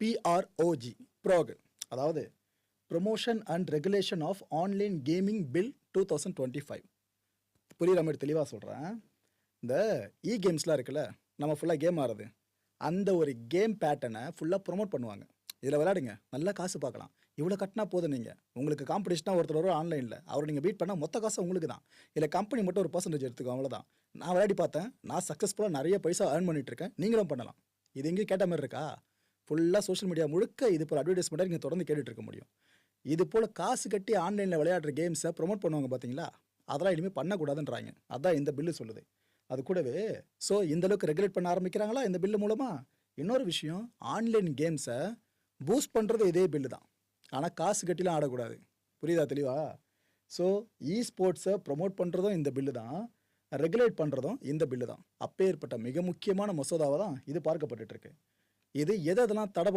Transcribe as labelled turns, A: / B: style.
A: பிஆர்ஓஜி prog அதாவது promotion and regulation of online gaming bill two thousand twenty five புரியுற மாதிரி தெளிவாக சொல்கிறேன் இந்த இ கேம்ஸ்லாம் இருக்குல்ல நம்ம ஃபுல்லாக கேம் ஆடுறது. அந்த ஒரு கேம் பேட்டர்னை ஃபுல்லாக ப்ரொமோட் பண்ணுவாங்க. இதில் விளையாடுங்க நல்லா காசு பார்க்கலாம். இவ்வளோ கட்டினா போதும் நீங்கள் உங்களுக்கு காம்படிஷனாக ஒருத்தர் வரும் ஆன்லைனில் அவர் நீங்கள் பீட் பண்ணால் மொத்த காசு உங்களுக்கு தான். இல்லை கம்பெனி மட்டும் ஒரு பர்சன்டேஜ் எடுத்துக்கோ அவ்வளோதான் நான் விளையாடி பார்த்தேன். நான் சக்ஸஸ்ஃபுல்லாக நிறைய பைசா ஏர்ன் பண்ணிகிட்ருக்கேன் நீங்களும் பண்ணலாம். இது எங்கேயும் கேட்ட மாதிரி இருக்கா? ஃபுல்லாக சோஷியல் மீடியா முழுக்க இது போல் அட்வர்டைஸ்மெண்ட்டாக நீங்கள் தொடர்ந்து கேட்டுட்டு இருக்க முடியும். இது போல் காசு கட்டி ஆன்லைனில் விளையாடுற கேம்ஸை ப்ரோமோட் பண்ணுவாங்க பார்த்தீங்களா அதெல்லாம் இனிமேல் பண்ணக்கூடாதுன்றாங்க. அதான் இந்த பில்லு சொல்லுது. அது கூடவே ஸோ இந்த அளவுக்கு ரெகுலேட் பண்ண ஆரம்பிக்கிறாங்களா? இந்த பில்லு மூலமாக இன்னொரு விஷயம் ஆன்லைன் கேம்ஸை பூஸ்ட் பண்ணுறது இதே பில்லு தான். ஆனால் காசு கட்டிலாம் ஆடக்கூடாது. புரியுதா தெளிவா? ஸோ இ ஸ்போர்ட்ஸை ப்ரொமோட் பண்ணுறதும் இந்த பில்லு தான். ரெகுலேட் பண்ணுறதும் இந்த பில்லு தான். அப்பேற்பட்ட மிக முக்கியமான மசோதாவை தான் இது பார்க்கப்பட்டுட்டுருக்கு இது எதை எதெல்லாம் தடை